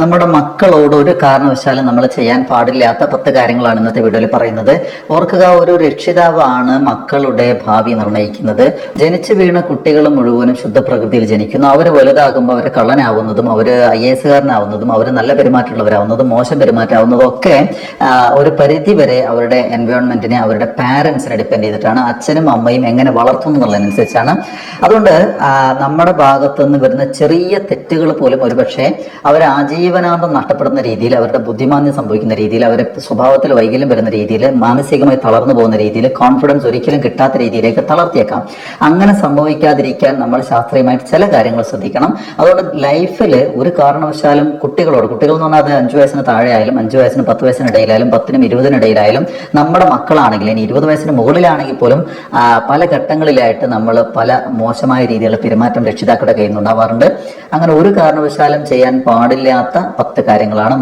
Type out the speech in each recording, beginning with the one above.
നമ്മുടെ മക്കളോട് ഒരു കാരണവശാലും നമ്മൾ ചെയ്യാൻ പാടില്ലാത്ത പത്ത് കാര്യങ്ങളാണ് ഇന്നത്തെ വീഡിയോയിൽ പറയുന്നത്. ഓർക്കുക ഒരു രക്ഷിതാവാണ് മക്കളുടെ ഭാവി നിർണയിക്കുന്നത് ജനിച്ചു വീണ കുട്ടികൾ മുഴുവനും ശുദ്ധ പ്രകൃതിയിൽ ജനിക്കുന്നു. അവർ വലുതാകുമ്പോൾ അവർ കള്ളനാവുന്നതും അവർ ഐ എസ് കാരനാവുന്നതും അവർ നല്ല പെരുമാറ്റമുള്ളവരാവുന്നതും മോശം പെരുമാറ്റമാവുന്നതും ഒക്കെ ഒരു പരിധി വരെ അവരുടെ എൻവയോൺമെന്റിനെ അവരുടെ പാരന്റ്സിനെ ഡിപ്പെൻഡ് ചെയ്തിട്ടാണ് അച്ഛനും അമ്മയും എങ്ങനെ വളർത്തുന്നു എന്നുള്ളതിനനുസരിച്ചാണ്. അതുകൊണ്ട് നമ്മുടെ ഭാഗത്തു നിന്ന് വരുന്ന ചെറിയ തെറ്റുകൾ പോലും ഒരുപക്ഷെ അവർ ആജീവനാന്തം നഷ്ടപ്പെടുന്ന രീതിയിൽ അവരുടെ ബുദ്ധിമാന്യം സംഭവിക്കുന്ന രീതിയിൽ അവരുടെ സ്വഭാവത്തിൽ വൈകല്യം വരുന്ന രീതിയിൽ മാനസികമായി തളർന്നു പോകുന്ന രീതിയിൽ കോൺഫിഡൻസ് ഒരിക്കലും കിട്ടാത്ത രീതിയിലേക്ക് തളർത്തിയേക്കാം. അങ്ങനെ സംഭവിക്കാതിരിക്കാൻ നമ്മൾ ശാസ്ത്രീയമായിട്ട് ചില കാര്യങ്ങൾ ശ്രദ്ധിക്കണം. അതുകൊണ്ട് ലൈഫിൽ ഒരു കാരണവശാലും കുട്ടികളോട് കുട്ടികൾ എന്ന് പറഞ്ഞാൽ അത് അഞ്ചു വയസ്സിന് താഴെ ആയാലും അഞ്ചു വയസ്സിന് പത്ത് വയസ്സിന് ഇടയിലായാലും പത്തിനും ഇരുപതിനിടയിലായാലും നമ്മുടെ മക്കളാണെങ്കിൽ ഇനി ഇരുപത് വയസ്സിന് മുകളിലാണെങ്കിൽ പോലും പല ഘട്ടങ്ങളിലായിട്ട് നമ്മൾ പല മോശമായ രീതിയിലുള്ള പെരുമാറ്റം രക്ഷിതാക്കളുടെ കയ്യിൽ നിന്നുണ്ടാവാറുണ്ട് അങ്ങനെ ഒരു കാരണവശാലും ചെയ്യാൻ പാടില്ലാത്ത പത്ത് കാര്യങ്ങളാണ്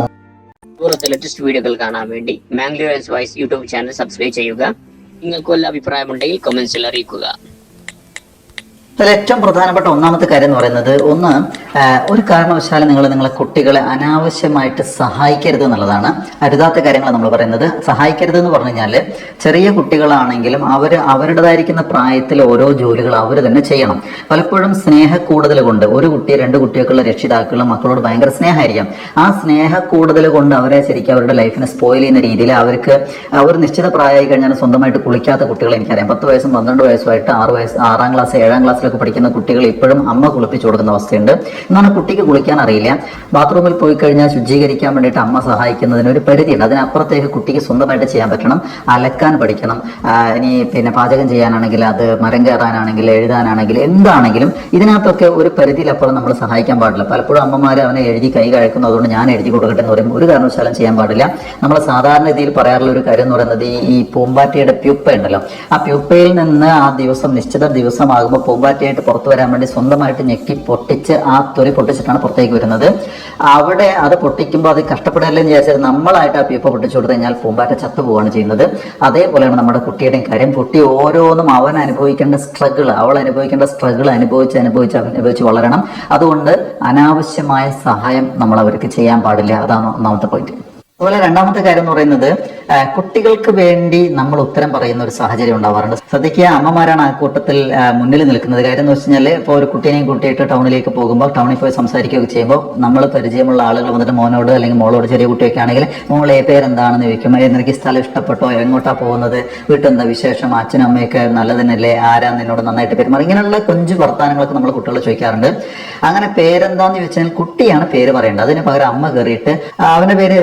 ദൂരത്തെ ലേറ്റസ്റ്റ് വീഡിയോകൾ കാണാൻ വേണ്ടി Mangalore wise YouTube channel subscribe ചെയ്യുക. നിങ്ങൾക്ക് വല്ല അഭിപ്രായമുണ്ടെങ്കിൽ കമന്റ്സിൽ അറിയിക്കുക. അതിൽ ഏറ്റവും പ്രധാനപ്പെട്ട ഒന്നാമത്തെ കാര്യം എന്ന് പറയുന്നത് ഒന്ന് ഒരു കാരണവശാലും നിങ്ങൾ നിങ്ങളെ കുട്ടികളെ അനാവശ്യമായിട്ട് സഹായിക്കരുത് എന്നുള്ളതാണ്. അരുതാത്ത കാര്യങ്ങൾ നമ്മൾ പറയുന്നത്. സഹായിക്കരുത് എന്ന് പറഞ്ഞു കഴിഞ്ഞാൽ ചെറിയ കുട്ടികളാണെങ്കിലും അവർ അവരുടേതായിരിക്കുന്ന പ്രായത്തിൽ ഓരോ ജോലികൾ അവർ തന്നെ ചെയ്യണം. പലപ്പോഴും സ്നേഹ കൂടുതൽ കൊണ്ട് ഒരു കുട്ടിയെ രണ്ട് കുട്ടിയൊക്കെയുള്ള രക്ഷിതാക്കളും മക്കളോട് ഭയങ്കര സ്നേഹമായിരിക്കാം. ആ സ്നേഹ കൂടുതൽ കൊണ്ട് അവരെ ശരിക്കും അവരുടെ ലൈഫിനെ സ്പോയിൽ ചെയ്യുന്ന രീതിയിൽ അവർക്ക് ഒരു നിശ്ചിത പ്രായമായി കഴിഞ്ഞാൽ സ്വന്തമായിട്ട് കുളിക്കാത്ത കുട്ടികൾ എനിക്കറിയാം. പത്ത് വയസ്സും പന്ത്രണ്ട് വയസ്സുമായിട്ട് ആറ് വയസ്സ് ആറാം ക്ലാസ് ഏഴാം ക്ലാസ്സിലൊക്കെ പഠിക്കുന്ന കുട്ടികൾ ഇപ്പോഴും അമ്മ കുളിപ്പിച്ചു കൊടുക്കുന്ന അവസ്ഥയുണ്ട്. എന്നാണ് കുട്ടിക്ക് കുളിക്കാൻ അറിയില്ല. ബാത്റൂമിൽ പോയി കഴിഞ്ഞാൽ ശുചീകരിക്കാൻ വേണ്ടിയിട്ട് അമ്മ സഹായിക്കുന്നതിന് ഒരു പരിധിയുണ്ട്. അതിനപ്പുറത്തേക്ക് കുട്ടിക്ക് സ്വന്തമായിട്ട് ചെയ്യാൻ പറ്റണം. അലക്കാൻ പഠിക്കണം. ഇനി പിന്നെ പാചകം ചെയ്യാനാണെങ്കിൽ അത് മരം കയറാനാണെങ്കിൽ എഴുതാനാണെങ്കിൽ എന്താണെങ്കിലും ഇതിനകത്തൊക്കെ ഒരു പരിധിയിലപ്പുറം നമ്മൾ സഹായിക്കാൻ പാടില്ല. പലപ്പോഴും അമ്മമാർ അവനെ എഴുതി കൈ കഴിക്കുന്നു അതുകൊണ്ട് ഞാൻ എഴുതി കൊടുക്കട്ടെ എന്ന് പറയുമ്പോൾ ഒരു കാരണവശാലും ചെയ്യാൻ പാടില്ല. നമ്മൾ സാധാരണ രീതിയിൽ പറയാറുള്ള ഒരു കാര്യം എന്ന് പറയുന്നത് ഈ പൂമ്പാറ്റയുടെ പ്യൂപ്പ ഉണ്ടല്ലോ. ആ പ്യൂപ്പയിൽ നിന്ന് ആ ദിവസം നിശ്ചിത ദിവസമാകുമ്പോൾ പൂമ്പാറ്റയായിട്ട് പുറത്തു വരാൻ വേണ്ടി സ്വന്തമായിട്ട് ഞെക്കി പൊട്ടിച്ച് ആ തൊലി പൊട്ടിച്ചിട്ടാണ് പുറത്തേക്ക് വരുന്നത്. അവിടെ അത് പൊട്ടിക്കുമ്പോൾ അത് കഷ്ടപ്പെടല്ലേ എന്ന് വിചാരിച്ചാൽ നമ്മളായിട്ട് ആ പീപ്പ പൊട്ടിച്ചു കൊടുത്തു കഴിഞ്ഞാൽ പൂമ്പാറ്റ ചത്തു പോവുകയാണ് ചെയ്യുന്നത്. അതേപോലെയാണ് നമ്മുടെ കുട്ടിയുടെയും കാര്യം. കുട്ടി ഓരോന്നും അവൻ അനുഭവിക്കേണ്ട സ്ട്രഗിൾ അവൾ അനുഭവിക്കേണ്ട സ്ട്രഗിൾ അനുഭവിച്ച് അനുഭവിച്ച് അനുഭവിച്ച് വളരണം. അതുകൊണ്ട് അനാവശ്യമായ സഹായം നമ്മൾ അവർക്ക് ചെയ്യാൻ പാടില്ല. അതാണ് ഒന്നാമത്തെ പോയിന്റ് അതുപോലെ രണ്ടാമത്തെ കാര്യം എന്ന് പറയുന്നത് കുട്ടികൾക്ക് വേണ്ടി നമ്മൾ ഉത്തരം പറയുന്ന ഒരു സാഹചര്യം ഉണ്ടാവാറുണ്ട്. ശ്രദ്ധിക്കുക അമ്മമാരാണ് ആ കൂട്ടത്തിൽ മുന്നിൽ നിൽക്കുന്നത്. കാര്യം എന്ന് വെച്ച് കഴിഞ്ഞാൽ ഒരു കുട്ടീനെയും കുട്ടിയായിട്ട് ടൗണിലേക്ക് പോകുമ്പോൾ ടൗണിൽ പോയി സംസാരിക്കുകയൊക്കെ ചെയ്യുമ്പോൾ നമ്മൾ പരിചയമുള്ള ആളുകൾ വന്നിട്ട് മോനോട് അല്ലെങ്കിൽ മോളോട് ചെറിയ കുട്ടിയൊക്കെ ആണെങ്കിൽ മോൾ മോളെ പേരെന്താണെന്ന് ചോദിക്കും എനിക്ക് സ്ഥലം ഇഷ്ടപ്പെട്ടോ? എങ്ങോട്ടാ പോകുന്നത്? വീട്ടെന്താ വിശേഷം? അച്ഛനും അമ്മയൊക്കെ നല്ലതന്നല്ലേ ആരാ നിന്നോട് നന്നായിട്ട് പെരുമാറി ഇങ്ങനെയുള്ള കൊഞ്ചു വർത്താനങ്ങളൊക്കെ നമ്മൾ കുട്ടികൾ ചോദിക്കാറുണ്ട്. അങ്ങനെ പേരെന്താന്ന് ചോദിച്ചാൽ കുട്ടിയാണ് പേര് പറയേണ്ടത്. അതിന് പകരം അമ്മ കയറിയിട്ട് അവന്റെ പേര്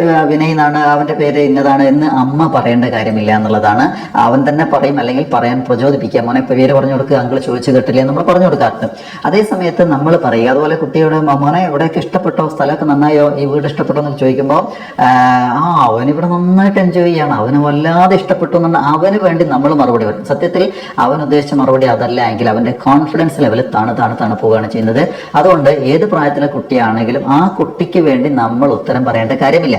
എന്നാണ് അവന്റെ പേര് ഇന്നതാണ് എന്ന് അമ്മ പറയേണ്ട കാര്യമില്ല എന്നുള്ളതാണ്. അവൻ തന്നെ പറയും അല്ലെങ്കിൽ പറയാൻ പ്രചോദിപ്പിക്കുക മോനെ പേര് പറഞ്ഞു കൊടുക്കുക അങ്കിൾ ചോദിച്ചു കേട്ടില്ലേ നമ്മൾ പറഞ്ഞു കൊടുക്കാറുണ്ട്. അതേ സമയത്ത് നമ്മൾ പറയുക അതുപോലെ കുട്ടിയോട് മോനെ എവിടെയൊക്കെ ഇഷ്ടപ്പെട്ടോ സ്ഥലമൊക്കെ നന്നായോ ഈ വീട് ഇഷ്ടപ്പെട്ടോ എന്ന് ചോദിക്കുമ്പോൾ ആ അവനിവിടെ നന്നായിട്ട് എൻജോയ് ചെയ്യാണ്. അവന് വല്ലാതെ ഇഷ്ടപ്പെട്ടു എന്ന് അവന് വേണ്ടി നമ്മൾ മറുപടി വരും സത്യത്തിൽ അവൻ ഉദ്ദേശിച്ച മറുപടി അതല്ല എങ്കിൽ അവന്റെ കോൺഫിഡൻസ് ലെവൽ താണ് താണ് താണ് പോവുകയാണ് ചെയ്യുന്നത്. അതുകൊണ്ട് ഏത് പ്രായത്തിലെ കുട്ടിയാണെങ്കിലും ആ കുട്ടിക്ക് വേണ്ടി നമ്മൾ ഉത്തരം പറയേണ്ട കാര്യമില്ല.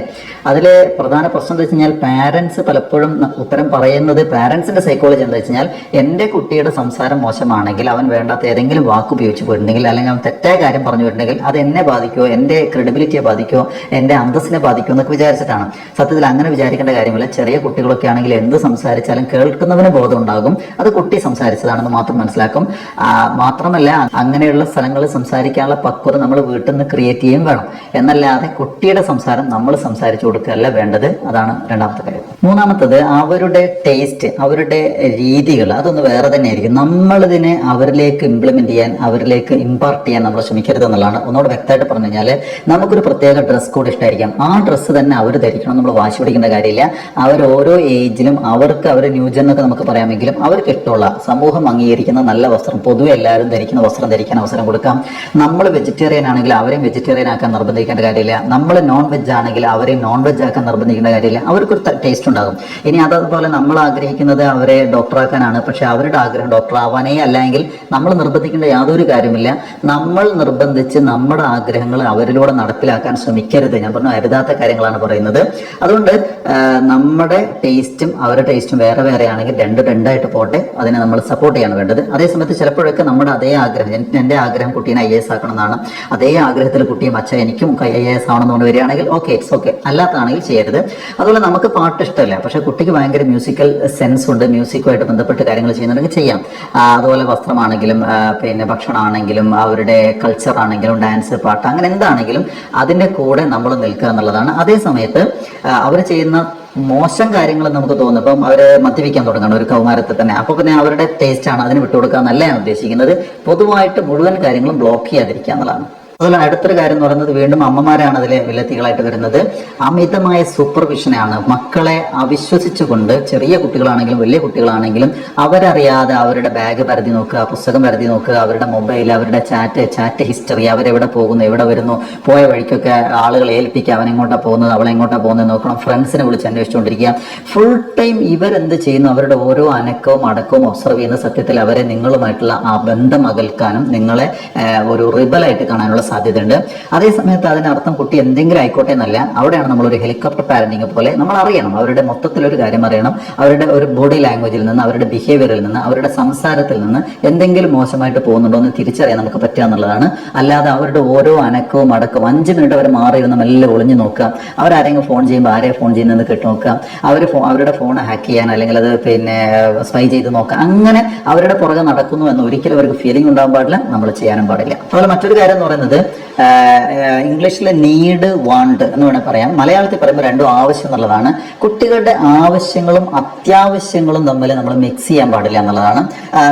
അതിൽ പ്രധാന പ്രശ്നം എന്താ വെച്ച് കഴിഞ്ഞാൽ പാരന്റ്സ് പലപ്പോഴും ഉത്തരം പറയുന്നത് പാരൻസിന്റെ സൈക്കോളജി എന്താ വെച്ച് കഴിഞ്ഞാൽ എന്റെ കുട്ടിയുടെ സംസാരം മോശമാണെങ്കിൽ അവൻ വേണ്ടാത്ത ഏതെങ്കിലും വാക്ക് ഉപയോഗിച്ച് പോയിട്ടുണ്ടെങ്കിൽ അല്ലെങ്കിൽ അവൻ തെറ്റായ കാര്യം പറഞ്ഞു പോയിട്ടുണ്ടെങ്കിൽ അത് എന്നെ ബാധിക്കുമോ എന്റെ ക്രെഡിബിലിറ്റിയെ ബാധിക്കുമോ എന്റെ അന്തസ്സിനെ ബാധിക്കുമോ എന്നൊക്കെ വിചാരിച്ചിട്ടാണ്. സത്യത്തിൽ അങ്ങനെ വിചാരിക്കേണ്ട കാര്യമില്ല. ചെറിയ കുട്ടികളൊക്കെ ആണെങ്കിൽ എന്ത് സംസാരിച്ചാലും കേൾക്കുന്നവന് ബോധം ഉണ്ടാകും. അത് കുട്ടി സംസാരിച്ചതാണെന്ന് മാത്രം മനസ്സിലാക്കും. മാത്രമല്ല അങ്ങനെയുള്ള സ്ഥലങ്ങളിൽ സംസാരിക്കാനുള്ള പക്വത നമ്മൾ വീട്ടിൽ നിന്ന് ക്രിയേറ്റ് ചെയ്യുകയും വേണം. എന്നല്ലാതെ കുട്ടിയുടെ സംസാരം നമ്മൾ സംസാരിച്ചു കൊടുക്കുകയല്ല വേണ്ടത്? അതാണ് രണ്ടാമത്തെ കാര്യം. മൂന്നാമത്തത് അവരുടെ ടേസ്റ്റ് അവരുടെ രീതികൾ അതൊന്ന് വേറെ തന്നെ തന്നെയായിരിക്കും. നമ്മളിതിനെ അവരിലേക്ക് ഇംപ്ലിമെന്റ് ചെയ്യാൻ അവരിലേക്ക് ഇമ്പാർട്ട് ചെയ്യാൻ നമ്മൾ ശ്രമിക്കരുത് എന്നുള്ളതാണ്. ഒന്നുകൂടെ വ്യക്തമായിട്ട് പറഞ്ഞു കഴിഞ്ഞാൽ നമുക്കൊരു പ്രത്യേക ഡ്രസ് കോഡ് ഇഷ്ടമായിരിക്കാം ആ ഡ്രസ്സ് തന്നെ അവർ ധരിക്കണം നമ്മൾ വാശി പിടിക്കേണ്ട കാര്യമില്ല. അവർ ഓരോ ഏജിലും അവർക്ക് അവർ ന്യൂജൻ എന്നൊക്കെ നമുക്ക് പറയാമെങ്കിലും അവർക്ക് ഇഷ്ടമുള്ള സമൂഹം അംഗീകരിക്കുന്ന നല്ല വസ്ത്രം പൊതുവെ എല്ലാവരും ധരിക്കുന്ന വസ്ത്രം ധരിക്കാൻ അവസരം കൊടുക്കാം. നമ്മൾ വെജിറ്റേറിയൻ ആണെങ്കിൽ അവരെയും വെജിറ്റേറിയൻ ആക്കാൻ നിർബന്ധിക്കേണ്ട കാര്യമില്ല. നമ്മൾ നോൺ വെജ് ആണെങ്കിൽ അവരെയും നോൺ വെജ് ആക്കാൻ നിർബന്ധിക്കേണ്ട കാര്യമില്ല. അവർക്കൊരു ടേസ്റ്റ് ഉണ്ടാകും. ഇനി അതതുപോലെ നമ്മൾ ആഗ്രഹിക്കുന്നത് അവരെ ഡോക്ടറാക്കാനാണ് പക്ഷെ അവരുടെ ആഗ്രഹം ഡോക്ടർ ആവാനേ അല്ലെങ്കിൽ നമ്മൾ നിർബന്ധിക്കേണ്ട യാതൊരു കാര്യമില്ല. നമ്മൾ നിർബന്ധിച്ച് നമ്മുടെ ആഗ്രഹങ്ങൾ അവരിലൂടെ നടപ്പിലാക്കാൻ ശ്രമിക്കരുത്. ഞാൻ പറഞ്ഞു അരുതാത്ത കാര്യങ്ങളാണ് പറയുന്നത്. അതുകൊണ്ട് നമ്മുടെ ടേസ്റ്റും അവരുടെ ടേസ്റ്റും വേറെ വേറെ ആണെങ്കിൽ രണ്ട് രണ്ടായിട്ട് പോട്ടെ. അതിനെ നമ്മൾ സപ്പോർട്ട് ചെയ്യാണ് വേണ്ടത്. അതേസമയത്ത് ചിലപ്പോഴൊക്കെ നമ്മുടെ അതേ ആഗ്രഹം എൻ- എന്റെ ആഗ്രഹം കുട്ടീനെ ഐ എസ് ആക്കണം എന്നാണ് അതേ ആഗ്രഹത്തിൽ കുട്ടിയും അച്ഛൻ എനിക്കും ഐ എസ് ആവണം ആവണമെന്ന് വരികയാണെങ്കിൽ ഓക്കെ ഇറ്റ്സ് ഓക്കെ അല്ലാത്താണെങ്കിൽ ചെയ്യരുത്. അതുപോലെ നമുക്ക് പാട്ട് ഇഷ്ടമല്ല പക്ഷെ കുട്ടിക്ക് ഭയങ്കര മ്യൂസിക്കൽ സെൻസ് ഉണ്ട്. മ്യൂസിക്കുമായിട്ട് ബന്ധപ്പെട്ട് കാര്യങ്ങൾ ചെയ്യുന്നുണ്ടെങ്കിൽ ചെയ്യാം. അതുപോലെ വസ്ത്രമാണെങ്കിലും പിന്നെ ഭക്ഷണമാണെങ്കിലും അവരുടെ കൾച്ചർ ആണെങ്കിലും ഡാൻസ് പാട്ട് അങ്ങനെ എന്താണെങ്കിലും അതിന്റെ കൂടെ നമ്മൾ നിൽക്കുക എന്നുള്ളതാണ്. അതേ സമയത്ത് അവർ ചെയ്യുന്ന മോശം കാര്യങ്ങൾ നമുക്ക് തോന്നും ഇപ്പം അവർ മദ്യപിക്കാൻ തുടങ്ങണം ഒരു കൗമാരത്തിൽ തന്നെ. അപ്പൊ പിന്നെ അവരുടെ ടേസ്റ്റ് ആണ് അതിന് വിട്ടുകൊടുക്കുക എന്നല്ല ഞാൻ ഉദ്ദേശിക്കുന്നത്. പൊതുവായിട്ട് മുഴുവൻ കാര്യങ്ങളും ബ്ലോക്ക് ചെയ്യാതിരിക്കുക എന്നുള്ളതാണ്. അതുപോലെ അടുത്തൊരു കാര്യം എന്ന് പറയുന്നത് വീണ്ടും അമ്മമാരാണ് അതിലെ വില്ലത്തികളായിട്ട് വരുന്നത്. അമിതമായ സൂപ്പർവിഷനാണ് മക്കളെ അവിശ്വസിച്ചുകൊണ്ട് ചെറിയ കുട്ടികളാണെങ്കിലും വലിയ കുട്ടികളാണെങ്കിലും അവരറിയാതെ അവരുടെ ബാഗ് പരതി നോക്കുക പുസ്തകം പരതി നോക്കുക അവരുടെ മൊബൈൽ അവരുടെ ചാറ്റ് ചാറ്റ് ഹിസ്റ്ററി അവരെവിടെ പോകുന്നു എവിടെ വരുന്നു പോയ വഴിക്കൊക്കെ ആളുകളെ ഏൽപ്പിക്കുക അവൻ എങ്ങോട്ടാണ് പോകുന്നത് അവളെ എങ്ങോട്ടാണ് പോകുന്നത് നോക്കണം ഫ്രണ്ട്സിനെ വിളിച്ച് അന്വേഷിച്ചുകൊണ്ടിരിക്കുക. ഫുൾ ടൈം ഇവരെന്ത് ചെയ്യുന്നു? അവരുടെ ഓരോ അനക്കവും അടക്കവും ഒബ്സർവ് ചെയ്യുന്ന സത്യത്തിൽ അവരെ നിങ്ങളുമായിട്ടുള്ള ആ ബന്ധം അകൽക്കാനും നിങ്ങളെ ഒരു റിബലായിട്ട് കാണാനുള്ള സാധ്യതയുണ്ട്. അതേ സമയത്ത് അതിനർത്ഥം കുട്ടി എന്തെങ്കിലും ആയിക്കോട്ടെ എന്നല്ല അവിടെയാണ് നമ്മൾ ഒരു ഹെലികോപ്റ്റർ പാരന്റിങ് പോലെ നമ്മൾ അറിയണം അവരുടെ മൊത്തത്തിൽ ഒരു കാര്യം അറിയണം. അവരുടെ ഒരു ബോഡി ലാംഗ്വേജിൽ നിന്ന് അവരുടെ ബിഹേവിയറിൽ നിന്ന് അവരുടെ സംസാരത്തിൽ നിന്ന് എന്തെങ്കിലും മോശമായിട്ട് പോകുന്നുണ്ടോ എന്ന് തിരിച്ചറിയാൻ നമുക്ക് പറ്റുക എന്നുള്ളതാണ്. അല്ലാതെ അവരുടെ ഓരോ അനക്കവും അടക്കവും അഞ്ച് മിനിറ്റ് അവർ മാറി ഇരുന്ന് മെല്ലെ ഒളിഞ്ഞു നോക്കുക. അവരാരെങ്കിലും ഫോൺ ചെയ്യുമ്പോൾ ആരെയും ഫോൺ ചെയ്യുന്നതെന്ന് കേട്ട് നോക്കുക. അവർ അവരുടെ ഫോൺ ഹാക്ക് ചെയ്യാൻ അല്ലെങ്കിൽ അത് പിന്നെ സ്പൈ ചെയ്ത് നോക്കുക. അങ്ങനെ അവരുടെ പുറകെ നടക്കുന്നു എന്ന് ഒരിക്കലും അവർക്ക് ഫീലിംഗ് ഉണ്ടാകാൻ പാടില്ല. നമ്മൾ ചെയ്യാനും പാടില്ല. അതുപോലെ മറ്റൊരു കാര്യം എന്ന് പറയുന്നത് ഇംഗ്ലീഷിലെ നീഡ് വാണ്ട് എന്ന് വേണമെങ്കിൽ പറയാം. മലയാളത്തിൽ പറയുമ്പോൾ രണ്ടും ആവശ്യം എന്നുള്ളതാണ്. കുട്ടികളുടെ ആവശ്യങ്ങളും അത്യാവശ്യങ്ങളും തമ്മിൽ നമ്മൾ മിക്സ് ചെയ്യാൻ പാടില്ല എന്നുള്ളതാണ്.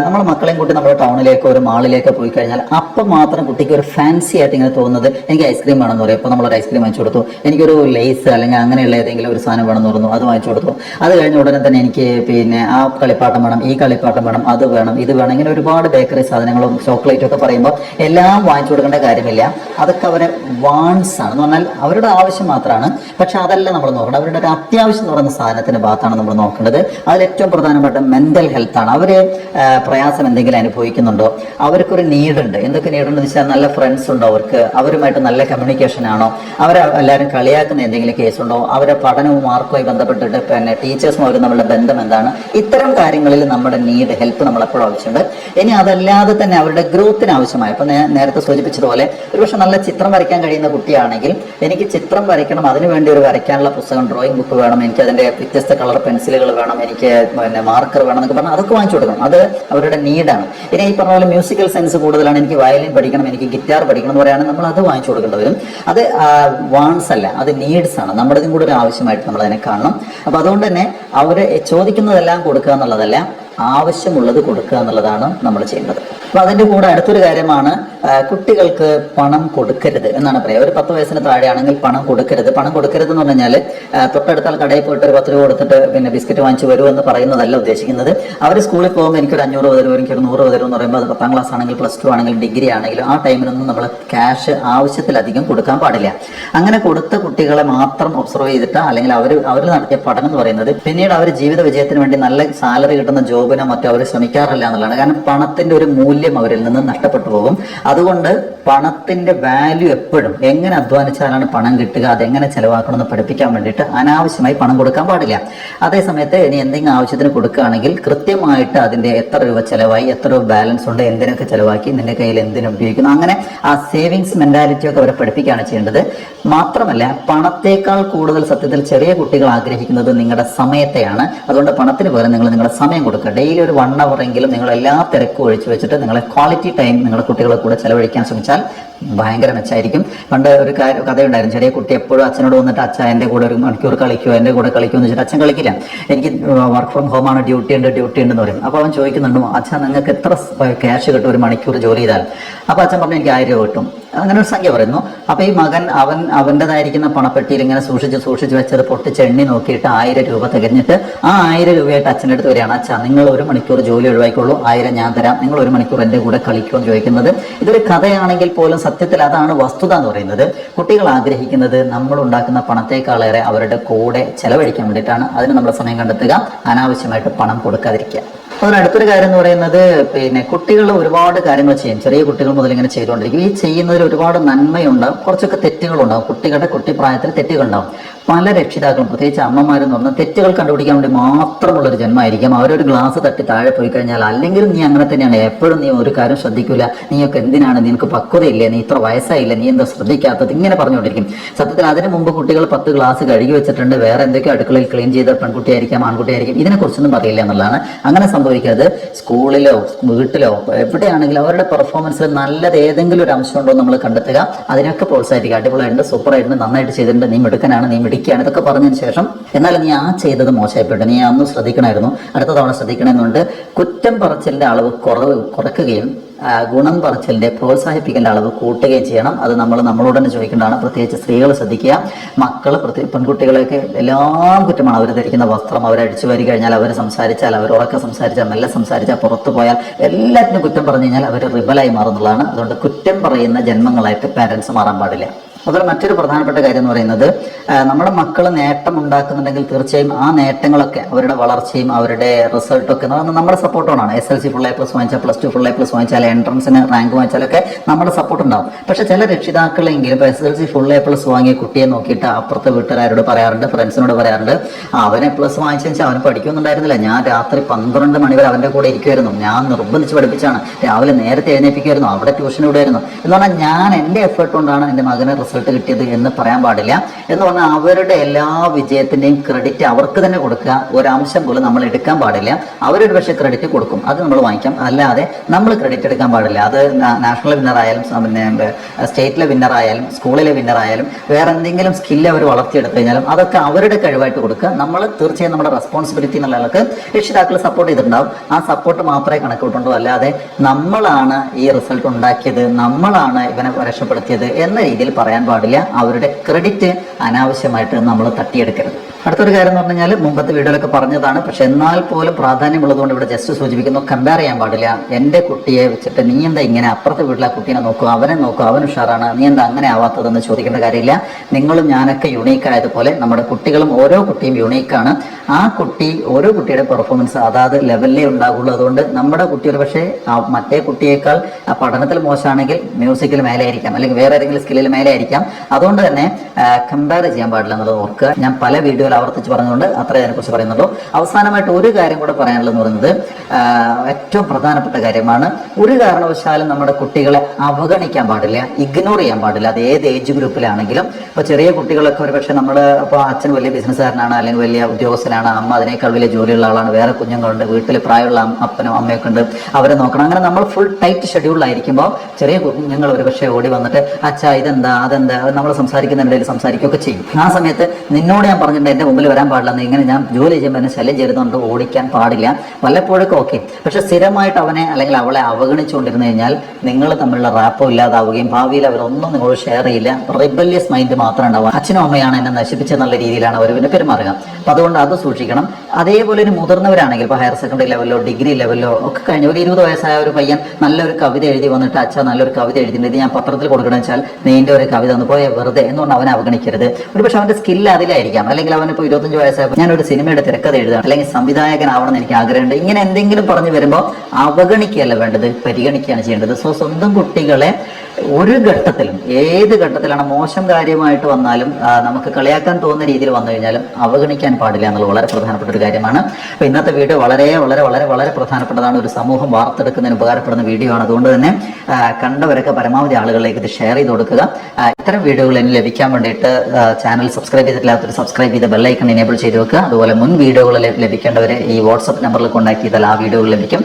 നമ്മൾ മക്കളെയും കൂട്ടി നമ്മൾ ടൗണിലേക്കോ ഒരു മാളിലേക്കോ പോയി കഴിഞ്ഞാൽ അപ്പം മാത്രം കുട്ടിക്ക് ഒരു ഫാൻസി ആയിട്ട് ഇങ്ങനെ തോന്നുന്നത് എനിക്ക് ഐസ്ക്രീം വേണമെന്ന് പറയും. ഇപ്പോൾ നമ്മളൊരു ഐസ്ക്രീം വാങ്ങിച്ചു കൊടുത്തു. എനിക്കൊരു ലേസ് അല്ലെങ്കിൽ അങ്ങനെയുള്ള ഏതെങ്കിലും ഒരു സാധനം വേണമെന്ന് പറഞ്ഞു. അത് വാങ്ങിച്ചു കൊടുത്തു. അത് കഴിഞ്ഞ ഉടനെ തന്നെ എനിക്ക് പിന്നെ ആ കളിപ്പാട്ടം വേണം ഈ കളിപ്പാട്ടം വേണം അത് വേണം ഇത് വേണം. ഇങ്ങനെ ഒരുപാട് ബേക്കറി സാധനങ്ങളും ചോക്ലേറ്റും ഒക്കെ പറയുമ്പോൾ എല്ലാം വാങ്ങിച്ചു കൊടുക്കേണ്ട കാര്യമില്ല. അതൊക്കെ അവരെ വാൺസ് ആണ്. എന്ന് പറഞ്ഞാൽ അവരുടെ ആവശ്യം മാത്രമാണ് പക്ഷെ അതല്ല നമ്മൾ നോക്കേണ്ടത്. അവരുടെ ഒരു അത്യാവശ്യം എന്ന് പറയുന്ന സാധനത്തിന്റെ ഭാഗത്താണ് നമ്മൾ നോക്കേണ്ടത്. അതിൽ ഏറ്റവും പ്രധാനപ്പെട്ട മെന്റൽ ഹെൽത്ത് ആണ്. അവർ പ്രയാസം എന്തെങ്കിലും അനുഭവിക്കുന്നുണ്ടോ? അവർക്കൊരു നീഡുണ്ട് എന്തൊക്കെ നീഡുണ്ടെന്ന് വെച്ചാൽ നല്ല ഫ്രണ്ട്സ് ഉണ്ടോ അവർക്ക്? അവരുമായിട്ട് നല്ല കമ്മ്യൂണിക്കേഷൻ ആണോ? അവരെ എല്ലാവരും കളിയാക്കുന്ന എന്തെങ്കിലും കേസ് ഉണ്ടോ? അവരെ പഠനവും മാർക്കുമായി ബന്ധപ്പെട്ടിട്ട് പിന്നെ ടീച്ചേഴ്സും അവരും തമ്മിലുള്ള ബന്ധം എന്താണ്? ഇത്തരം കാര്യങ്ങളിൽ നമ്മുടെ നീഡ് ഹെൽപ്പ് നമ്മളെപ്പോഴും ആവശ്യമുണ്ട്. ഇനി അതല്ലാതെ തന്നെ അവരുടെ ഗ്രോത്തിന് ആവശ്യമായ ഇപ്പൊ നേരത്തെ സൂചിപ്പിച്ചതുപോലെ ഒരുപക്ഷെ നല്ല ചിത്രം വരയ്ക്കാൻ കഴിയുന്ന കുട്ടിയാണെങ്കിൽ എനിക്ക് ചിത്രം വരയ്ക്കണം അതിനു വേണ്ടി ഒരു വരയ്ക്കാനുള്ള പുസ്തകം ഡ്രോയിങ് ബുക്ക് വേണം എനിക്ക് അതിന്റെ വ്യത്യസ്ത കളർ പെൻസിലുകൾ വേണം എനിക്ക് പിന്നെ മാർക്കർ വേണം എന്നൊക്കെ പറഞ്ഞാൽ അതൊക്കെ വാങ്ങിച്ചു കൊടുക്കണം. അത് അവരുടെ നീഡാണ് ഇനി ഈ പറഞ്ഞ പോലെ മ്യൂസിക്കൽ സെൻസ് കൂടുതലാണ്. എനിക്ക് വയലിൻ പഠിക്കണം എനിക്ക് ഗിറ്റാർ പഠിക്കണം എന്ന് പറയുകയാണെങ്കിൽ നമ്മൾ അത് വാങ്ങിച്ചു കൊടുക്കേണ്ടി വരും അത് വാൺസ് അല്ല അത് നീഡ്സ് ആണ്. നമ്മുടെ ഇതും കൂടെ ഒരു ആവശ്യമായിട്ട് നമ്മൾ അതിനെ കാണണം. അപ്പൊ അതുകൊണ്ട് തന്നെ അവർ ചോദിക്കുന്നതെല്ലാം കൊടുക്കുക എന്നുള്ളതല്ല ആവശ്യമുള്ളത് കൊടുക്കുക എന്നുള്ളതാണ് നമ്മൾ ചെയ്യേണ്ടത്. അപ്പൊ അതിന്റെ കൂടെ അടുത്തൊരു കാര്യമാണ് കുട്ടികൾക്ക് പണം കൊടുക്കരുത് എന്നാണ് പറയുക. ഒരു പത്ത് വയസ്സിന് താഴെയാണെങ്കിൽ പണം കൊടുക്കരുത്. പണം കൊടുക്കരുത് എന്ന് പറഞ്ഞാൽ തൊട്ടടുത്താൽ കടയിൽ പോയിട്ട് ഒരു പത്ത് രൂപ കൊടുത്തിട്ട് പിന്നെ ബിസ്ക്കറ്റ് വാങ്ങിച്ച് വരൂ എന്ന് പറയുന്നതല്ല ഉദ്ദേശിക്കുന്നത്. അവർ സ്കൂളിൽ പോകുമ്പോൾ എനിക്കൊരു അഞ്ഞൂറ് രൂപ തരും എനിക്കൊരു നൂറ് രൂപ തരും എന്ന് പറയുമ്പോൾ അത് പത്താം ക്ലാസ് ആണെങ്കിൽ പ്ലസ് ടു ആണെങ്കിൽ ഡിഗ്രി ആണെങ്കിലും ആ ടൈമിലൊന്നും നമ്മൾ ക്യാഷ് ആവശ്യത്തിലധികം കൊടുക്കാൻ പാടില്ല. അങ്ങനെ കൊടുത്ത കുട്ടികളെ മാത്രം ഒബ്സർവ് ചെയ്തിട്ട് അല്ലെങ്കിൽ അവർ അവർ നടത്തിയ പഠനം എന്ന് പറയുന്നത് പിന്നീട് അവർ ജീവിത വിജയത്തിന് വേണ്ടി നല്ല സാലറി കിട്ടുന്ന ജോബിനോ മറ്റോ അവർ ശ്രമിക്കാറില്ല എന്നുള്ളതാണ്. കാരണം പണത്തിന്റെ ഒരു മൂല്യം അവരിൽ നിന്ന് നഷ്ടപ്പെട്ടു പോകും. അതുകൊണ്ട് പണത്തിന്റെ വാല്യൂ എപ്പോഴും എങ്ങനെ അധ്വാനിച്ചാലാണ് പണം കിട്ടുക അതെങ്ങനെ ചെലവാക്കണമെന്ന് പഠിപ്പിക്കാൻ വേണ്ടിയിട്ട് അനാവശ്യമായി പണം കൊടുക്കാൻ പാടില്ല. അതേസമയത്ത് ഇനി എന്തെങ്കിലും ആവശ്യത്തിന് കൊടുക്കുകയാണെങ്കിൽ കൃത്യമായിട്ട് അതിന്റെ എത്ര രൂപ ചെലവായി എത്ര രൂപ ബാലൻസ് ഉണ്ട് എന്തിനൊക്കെ ചെലവാക്കി നിന്റെ കയ്യിൽ എന്തിനു ഉപയോഗിക്കുന്നു അങ്ങനെ ആ സേവിങ്സ് മെന്റാലിറ്റി ഒക്കെ അവരെ പഠിപ്പിക്കുകയാണ് ചെയ്യേണ്ടത്. മാത്രമല്ല പണത്തേക്കാൾ കൂടുതൽ സത്യത്തിൽ ചെറിയ കുട്ടികൾ ആഗ്രഹിക്കുന്നത് നിങ്ങളുടെ സമയത്തെയാണ്. അതുകൊണ്ട് പണത്തിന് പകരം നിങ്ങൾ നിങ്ങളുടെ സമയം കൊടുക്കുക. ഡെയിലി ഒരു വൺ അവർ എങ്കിലും നിങ്ങൾ എല്ലാ തിരക്കും ഒഴിച്ചു വെച്ചിട്ട് നിങ്ങളെ ക്വാളിറ്റി ടൈം നിങ്ങളുടെ കുട്ടികളെ കൂടെ ചെലവഴിക്കാൻ ശ്രമിച്ചാൽ ഭയങ്കര മെച്ചമായിരിക്കും പണ്ട് ഒരു കഥയുണ്ടായിരുന്നു. ചെറിയ കുട്ടി എപ്പോഴും അച്ഛനോട് വന്നിട്ട് അച്ഛൻ എന്റെ കൂടെ ഒരു മണിക്കൂർ കളിക്കുമോ എന്റെ കൂടെ കളിക്കുമോ എന്ന് വെച്ചിട്ട് അച്ഛൻ കളിക്കില്ല. എനിക്ക് വർക്ക് ഫ്രം ഹോം ആണ് ഡ്യൂട്ടി ഉണ്ട് ഡ്യൂട്ടി ഉണ്ടെന്ന് പറയും. അപ്പോൾ അവൻ ചോദിക്കുന്നുണ്ട് അച്ഛൻ നിങ്ങൾക്ക് എത്ര ക്യാഷ് കിട്ടും ഒരു മണിക്കൂർ ജോലി ചെയ്താൽ? അപ്പോൾ അച്ഛൻ പറഞ്ഞു എനിക്ക് ആയിരം രൂപ കിട്ടും. അങ്ങനെ ഒരു സംഖ്യ പറയുന്നു. അപ്പൊ ഈ മകൻ അവൻ അവന്റെതായിരിക്കുന്ന പണപ്പെട്ടിയിൽ ഇങ്ങനെ സൂക്ഷിച്ച് സൂക്ഷിച്ച് വെച്ചത് പൊട്ടിച്ച് എണ്ണി നോക്കിയിട്ട് ആയിരം രൂപ തികഞ്ഞിട്ട് ആ ആയിരം രൂപയായിട്ട് അച്ഛന്റെ അടുത്ത് വരികയാണ്. അച്ഛാ നിങ്ങൾ ഒരു മണിക്കൂർ ജോലി ഒഴിവാക്കിക്കോളൂ ആയിരം ഞാൻ തരാം. നിങ്ങൾ ഒരു മണിക്കൂർ എന്റെ കൂടെ കളിക്കുമെന്ന് ചോദിക്കുന്നത്. ഇതൊരു കഥയാണെങ്കിൽ പോലും സത്യത്തിൽ അതാണ് വസ്തുത എന്ന് പറയുന്നത്. കുട്ടികൾ ആഗ്രഹിക്കുന്നത് നമ്മൾ ഉണ്ടാക്കുന്ന പണത്തേക്കാളേറെ അവരുടെ കൂടെ ചെലവഴിക്കാൻ വേണ്ടിയിട്ടാണ്. അതിന് നമ്മൾ സമയം കണ്ടെത്തുക. അനാവശ്യമായിട്ട് പണം കൊടുക്കാതിരിക്കുക. അതിന് അടുത്തൊരു കാര്യം എന്ന് പറയുന്നത് പിന്നെ കുട്ടികൾ ഒരുപാട് കാര്യങ്ങൾ ചെയ്യും. ചെറിയ കുട്ടികൾ മുതൽ ഇങ്ങനെ ചെയ്തുകൊണ്ടിരിക്കും. ഈ ചെയ്യുന്നതിൽ ഒരുപാട് നന്മയുണ്ടാവും. കുറച്ചൊക്കെ തെറ്റുകളുണ്ടാവും. കുട്ടികളുടെ കുട്ടിപ്രായത്തിൽ തെറ്റുകളുണ്ടാവും. പല രക്ഷിതാക്കളും പ്രത്യേകിച്ച് അമ്മമാരെന്ന് പറഞ്ഞാൽ തെറ്റുകൾ കണ്ടുപിടിക്കാൻ വേണ്ടി മാത്രമുള്ള ഒരു ജന്മമായിരിക്കും. അവരൊരു ഗ്ലാസ് തട്ടി താഴെ പോയി കഴിഞ്ഞാൽ അല്ലെങ്കിൽ നീ അങ്ങനെ തന്നെയാണ്. എപ്പോഴും നീ ഒരു കാര്യം ശ്രദ്ധിക്കില്ല നീയൊക്കെ എന്തിനാണ്? നിനക്ക് പക്വതയില്ലേ? നീ ഇത്ര വയസ്സായില്ല? നീ എന്താ ശ്രദ്ധിക്കാത്തത്? ഇങ്ങനെ പറഞ്ഞുകൊണ്ടിരിക്കും. സത്യത്തിൽ അതിന് മുമ്പ് കുട്ടികൾ പത്ത് ഗ്ലാസ് കഴുകി വെച്ചിട്ടുണ്ട്. വേറെ എന്തൊക്കെയോ അടുക്കളയിൽ ക്ലീൻ ചെയ്ത പെൺകുട്ടിയായിരിക്കാം ആൺകുട്ടിയായിരിക്കും. ഇതിനെക്കുറിച്ചൊന്നും പറയില്ല എന്നുള്ളതാണ്. അങ്ങനെ സംഭവിക്കാതെ സ്കൂളിലോ വീട്ടിലോ എവിടെയാണെങ്കിലും അവരുടെ പെർഫോമൻസിൽ നല്ലത് ഏതെങ്കിലും ഒരു അംശം ഉണ്ടോ നമ്മൾ കണ്ടെത്തുക. അതിനൊക്കെ പ്രോത്സാഹിപ്പിക്കുക. അടിപൊളിയായിട്ടുണ്ട് സൂപ്പറായിട്ടുണ്ട് നന്നായിട്ട് ചെയ്തിട്ടുണ്ട്. നീ മിടുക്കനാണ് നീ മിടിക്കുകയാണ് ഇതൊക്കെ പറഞ്ഞതിന് ശേഷം എന്നാൽ നീ ആ ചെയ്തത് മോശമായിപ്പോട്ടെ നീ അന്ന് ശ്രദ്ധിക്കണമായിരുന്നു. അടുത്ത തവണ ശ്രദ്ധിക്കണമെന്നുണ്ട് കുറ്റം പറച്ചിലിന്റെ അളവ് കുറവ് കുറയ്ക്കുകയും ഗുണം പറച്ചിലിന്റെ പ്രോത്സാഹിപ്പിക്കേണ്ട അളവ് കൂട്ടുകയും ചെയ്യണം. അത് നമ്മൾ നമ്മളോട് തന്നെ ചോദിക്കേണ്ടതാണ്. പ്രത്യേകിച്ച് സ്ത്രീകൾ ശ്രദ്ധിക്കുക. മക്കൾ പ്രത്യേക പെൺകുട്ടികളെയൊക്കെ എല്ലാം കുറ്റമാണ് അവർ ധരിക്കുന്ന വസ്ത്രം അവർ അടിച്ചു വരി കഴിഞ്ഞാൽ അവർ സംസാരിച്ചാൽ അവർ ഉറക്കം സംസാരിച്ചാൽ നല്ല സംസാരിച്ചാൽ പുറത്തു പോയാൽ എല്ലാത്തിനും കുറ്റം പറഞ്ഞു കഴിഞ്ഞാൽ അവർ റിബലായി മാറുന്നതാണ് അതുകൊണ്ട് കുറ്റം പറയുന്ന ജന്മങ്ങളായിട്ട് പാരൻസ് മാറാൻ പാടില്ല. അതുപോലെ മറ്റൊരു പ്രധാനപ്പെട്ട കാര്യം എന്ന് പറയുന്നത് നമ്മുടെ മക്കൾ നേട്ടം ഉണ്ടാക്കുന്നുണ്ടെങ്കിൽ തീർച്ചയായും ആ നേട്ടങ്ങളൊക്കെ അവരുടെ വളർച്ചയും അവരുടെ റിസൾട്ടൊക്കെ നമ്മുടെ സപ്പോർട്ടോടാണ് S L C full A plus വാങ്ങിച്ചാൽ plus two full A plus വാങ്ങിച്ചാൽ എൻട്രൻസിന് റാങ്ക് വാങ്ങിച്ചാലൊക്കെ നമ്മുടെ സപ്പോർട്ട് ഉണ്ടാവും പക്ഷെ ചില രക്ഷിതാക്കളെങ്കിലും ഇപ്പോൾ S L C full A plus വാങ്ങിയ കുട്ടിയെ നോക്കിയിട്ട് അപ്പുറത്തെ വീട്ടുകാരോട് പറയാറുണ്ട് ഫ്രണ്ട്സിനോട് പറയാറുണ്ട് അവനെ പ്ലസ് വാങ്ങിച്ചു വെച്ചാൽ അവൻ പഠിക്കുന്നുണ്ടായിരുന്നില്ല ഞാൻ രാത്രി പന്ത്രണ്ട് മണി വരെ അവന്റെ കൂടെ ഇരിക്കുമായിരുന്നു ഞാൻ നിർബന്ധിച്ച് പഠിപ്പിച്ചാണ്. രാവിലെ നേരത്തെ എഴുന്നേപ്പിക്കുമായിരുന്നു അവിടെ ട്യൂഷൻ വിടുമായിരുന്നു എന്ന് പറഞ്ഞാൽ ഞാൻ എന്റെ എഫേർട്ട് കൊണ്ടാണ് എന്റെ മകന് റിസൾട്ട് കിട്ടിയത് എന്ന് പറയാൻ പാടില്ല എന്ന് പറഞ്ഞാൽ അവരുടെ എല്ലാ വിജയത്തിന്റെയും ക്രെഡിറ്റ് അവർക്ക് തന്നെ കൊടുക്കുക. ഒരംശം പോലും നമ്മൾ എടുക്കാൻ പാടില്ല. അവരൊരു പക്ഷേ ക്രെഡിറ്റ് കൊടുക്കും. അത് നമ്മൾ വാങ്ങിക്കാം. അല്ലാതെ നമ്മൾ ക്രെഡിറ്റ് എടുക്കാൻ പാടില്ല. അത് നാഷണൽ വിന്നർ ആയാലും പിന്നെ സ്റ്റേറ്റിലെ വിന്നർ ആയാലും സ്കൂളിലെ വിന്നർ ആയാലും വേറെ എന്തെങ്കിലും സ്കില്ല് അവർ വളർത്തിയെടുത്തു കഴിഞ്ഞാലും അതൊക്കെ അവരുടെ കഴിവായിട്ട് കൊടുക്കുക. നമ്മൾ തീർച്ചയായും നമ്മുടെ റെസ്പോൺസിബിലിറ്റി എന്നുള്ള ആൾക്ക് രക്ഷിതാക്കൾ സപ്പോർട്ട് ചെയ്തിട്ടുണ്ടാവും. ആ സപ്പോർട്ട് മാത്രമേ കണക്കിട്ടുണ്ടോ അല്ലാതെ നമ്മളാണ് ഈ റിസൾട്ട് ഉണ്ടാക്കിയത് നമ്മളാണ് ഇവനെ രക്ഷപ്പെടുത്തിയത് എന്ന രീതിയിൽ പറയാൻ പാടില്ല. അവരുടെ ക്രെഡിറ്റ് അനാവശ്യമായിട്ട് നമ്മൾ തട്ടിയെടുക്കരുത്. അടുത്തൊരു കാര്യം എന്ന് പറഞ്ഞു കഴിഞ്ഞാൽ മുമ്പത്തെ വീഡിയോയിലൊക്കെ പറഞ്ഞതാണ്. പക്ഷെ എന്നാൽ പോലും പ്രാധാന്യമുള്ളതുകൊണ്ട് ഇവിടെ ജസ്റ്റ് സൂചിപ്പിക്കുന്നു കമ്പയർ ചെയ്യാൻ പാടില്ല. എന്റെ കുട്ടിയെ വെച്ചിട്ട് നീ എന്താ ഇങ്ങനെ അപ്പുറത്തെ വീട്ടിലെ കുട്ടീനെ നോക്കുക? അവനെ നോക്കുക. അവൻ ഉഷാറാണ്. നീ എന്താ അങ്ങനെ ആവാത്തതെന്ന് ചോദിക്കേണ്ട കാര്യമില്ല. നിങ്ങളും ഞാനൊക്കെ യുണീക്ക് ആയതുപോലെ നമ്മുടെ കുട്ടികളും ഓരോ കുട്ടിയും യുണീക്കാണ് ആ കുട്ടി ഓരോ കുട്ടിയുടെ പെർഫോമൻസ് അതാത് ലെവലിലേ ഉണ്ടാകുള്ളൂ അതുകൊണ്ട് നമ്മുടെ കുട്ടി ഒരു പക്ഷേ മറ്റേ കുട്ടിയേക്കാൾ പഠനത്തിൽ മോശമാണെങ്കിൽ മ്യൂസിക്കിൽ മേലെ ആയിരിക്കാം അല്ലെങ്കിൽ വേറെ ഏതെങ്കിലും സ്കില്ലിൽ മേലെ ആയിരിക്കാം അതുകൊണ്ട് തന്നെ കമ്പയർ ചെയ്യാൻ പാടില്ല എന്നുള്ളത് ഓർക്കുക. ഞാൻ പല വീഡിയോയിൽ ആവർത്തിച്ച് പറഞ്ഞുകൊണ്ട് അത്രേ അതിനെക്കുറിച്ച് പറയുന്നുള്ളൂ. അവസാനമായിട്ട് ഒരു കാര്യം കൂടെ പറയാനുള്ളതെന്ന് പറയുന്നത് ഏറ്റവും പ്രധാനപ്പെട്ട കാര്യമാണ് ഒരു കാരണവശാലും നമ്മുടെ കുട്ടികളെ അവഗണിക്കാൻ പാടില്ല ഇഗ്നോർ ചെയ്യാൻ പാടില്ല. അത് ഏത് ഏജ് ഗ്രൂപ്പിലാണെങ്കിലും ഇപ്പോൾ ചെറിയ കുട്ടികളൊക്കെ ഒരു പക്ഷേ നമ്മൾ ഇപ്പോൾ അച്ഛൻ വലിയ ബിസിനസ്സുകാരനാണ് അല്ലെങ്കിൽ വലിയ ഉദ്യോഗസ്ഥനാണ് അമ്മ അതിനേക്കാൾ വലിയ ജോലിയുള്ള ആളാണ് വേറെ കുഞ്ഞുങ്ങളുണ്ട് വീട്ടിൽ പ്രായമുള്ള അപ്പനോ അമ്മയൊക്കെ ഉണ്ട് അവരെ നോക്കണം. അങ്ങനെ നമ്മൾ ഫുൾ ടൈറ്റ് ഷെഡ്യൂളായിരിക്കുമ്പോൾ ചെറിയ കുഞ്ഞുങ്ങൾ ഒരു പക്ഷേ ഓടി വന്നിട്ട് അച്ഛാ ഇതെന്താ അതെന്താ? അത് നമ്മൾ സംസാരിക്കുന്നതിനിടയിൽ സംസാരിക്കുകയൊക്കെ ചെയ്യും. ആ സമയത്ത് നിന്നോട് ഞാൻ പറഞ്ഞിട്ടുണ്ട് എന്റെ മുമ്പിൽ വരാൻ പാടില്ല എന്ന് ഇങ്ങനെ ഞാൻ ജോലി ചെയ്യുമ്പോൾ എന്നെ ശല്യം ചെയ്തുകൊണ്ട് ഓടിക്കാൻ പാടില്ല. വല്ലപ്പോഴൊക്കെ ഓക്കെ. പക്ഷെ സ്ഥിരമായിട്ട് അവനെ അല്ലെങ്കിൽ അവളെ അവഗണിച്ചുകൊണ്ടിരുന്നു കഴിഞ്ഞാൽ നിങ്ങൾ തമ്മിലുള്ള റാപ്പോ ഇല്ലാതാവുകയും ഭാവിയിൽ അവരൊന്നും നിങ്ങളോട് ഷെയർ ചെയ്യില്ല. റിബല്യസ് മൈൻഡ് മാത്രം ഉണ്ടാവുക. അച്ഛനും അമ്മയാണ് എന്നെ നശിപ്പിച്ചെന്നുള്ള രീതിയിലാണ് അവർ പിന്നെ പെരുമാറുക. അപ്പം അതുകൊണ്ട് അത് സൂക്ഷിക്കണം. അതേപോലെ ഒരു മുതിർന്നവരാണെങ്കിൽ ഇപ്പോൾ ഹയർ സെക്കൻഡറി ലെവലിലോ ഡിഗ്രി ലെവലിലോ ഒക്കെ കഴിഞ്ഞ ഒരു ഇരുപത് വയസ്സായ ഒരു പയ്യൻ നല്ലൊരു കവിത എഴുതി വന്നിട്ട് അച്ഛ നല്ലൊരു കവിത എഴുതിയിട്ടുണ്ട്. ഞാൻ പത്രത്തിൽ കൊടുക്കണമെന്ന് വെച്ചാൽ നീന്റെ ഒരു കവിത ഒന്ന് പോയ വെറുതെ. എന്ന് അവനെ അവഗണിക്കരുത്? ഒരു പക്ഷെ അവന്റെ സ്കില്ല് അതിലായിരിക്കാം. അല്ലെങ്കിൽ അവനിപ്പോൾ ഇരുപത്തഞ്ച് വയസ്സായപ്പോൾ ഞാനൊരു സിനിമയുടെ തിരക്കഥ എഴുതാം അല്ലെങ്കിൽ സംവിധായകനാവണം എനിക്ക് ആഗ്രഹമുണ്ട്. ഇങ്ങനെ എന്തെങ്കിലും പറഞ്ഞു വരുമ്പോൾ അവഗണിക്കുകയല്ല വേണ്ടത് പരിഗണിക്കുകയാണ് ചെയ്യേണ്ടത്. സോ സ്വന്തം കുട്ടികളെ ഒരു ഘട്ടത്തിലും ഏത് ഘട്ടത്തിലാണ് മോശം കാര്യമായിട്ട് വന്നാലും നമുക്ക് കളിയാക്കാൻ തോന്നുന്ന രീതിയിൽ വന്നു കഴിഞ്ഞാലും അവഗണിക്കാൻ പാടില്ല എന്നുള്ളത് വളരെ പ്രധാനപ്പെട്ട ഒരു കാര്യമാണ്. അപ്പോൾ ഇന്നത്തെ വീഡിയോ വളരെ വളരെ വളരെ വളരെ പ്രധാനപ്പെട്ടതാണ്. ഒരു സമൂഹം വാർത്തെടുക്കുന്നതിന് ഉപകാരപ്പെടുന്ന വീഡിയോ ആണ്. അതുകൊണ്ട് തന്നെ കണ്ടവരൊക്കെ പരമാവധി ആളുകളിലേക്ക് ഇത് ഷെയർ ചെയ്ത് കൊടുക്കുക. ഇത്തരം വീഡിയോകൾ ഇനി ലഭിക്കാൻ വേണ്ടിയിട്ട് ചാനൽ സബ്സ്ക്രൈബ് ചെയ്തിട്ടില്ലാത്തൊരു സബ്സ്ക്രൈബ് ചെയ്ത് ബെല്ലൈക്കൺ എനേബിൾ ചെയ്ത് വെക്കുക. അതുപോലെ മുൻ വീഡിയോകൾ ലഭിക്കേണ്ടവരെ ഈ വാട്സപ്പ് നമ്പറിൽ കോൺടാക്ട് ചെയ്താൽ ആ വീഡിയോകൾ ലഭിക്കും.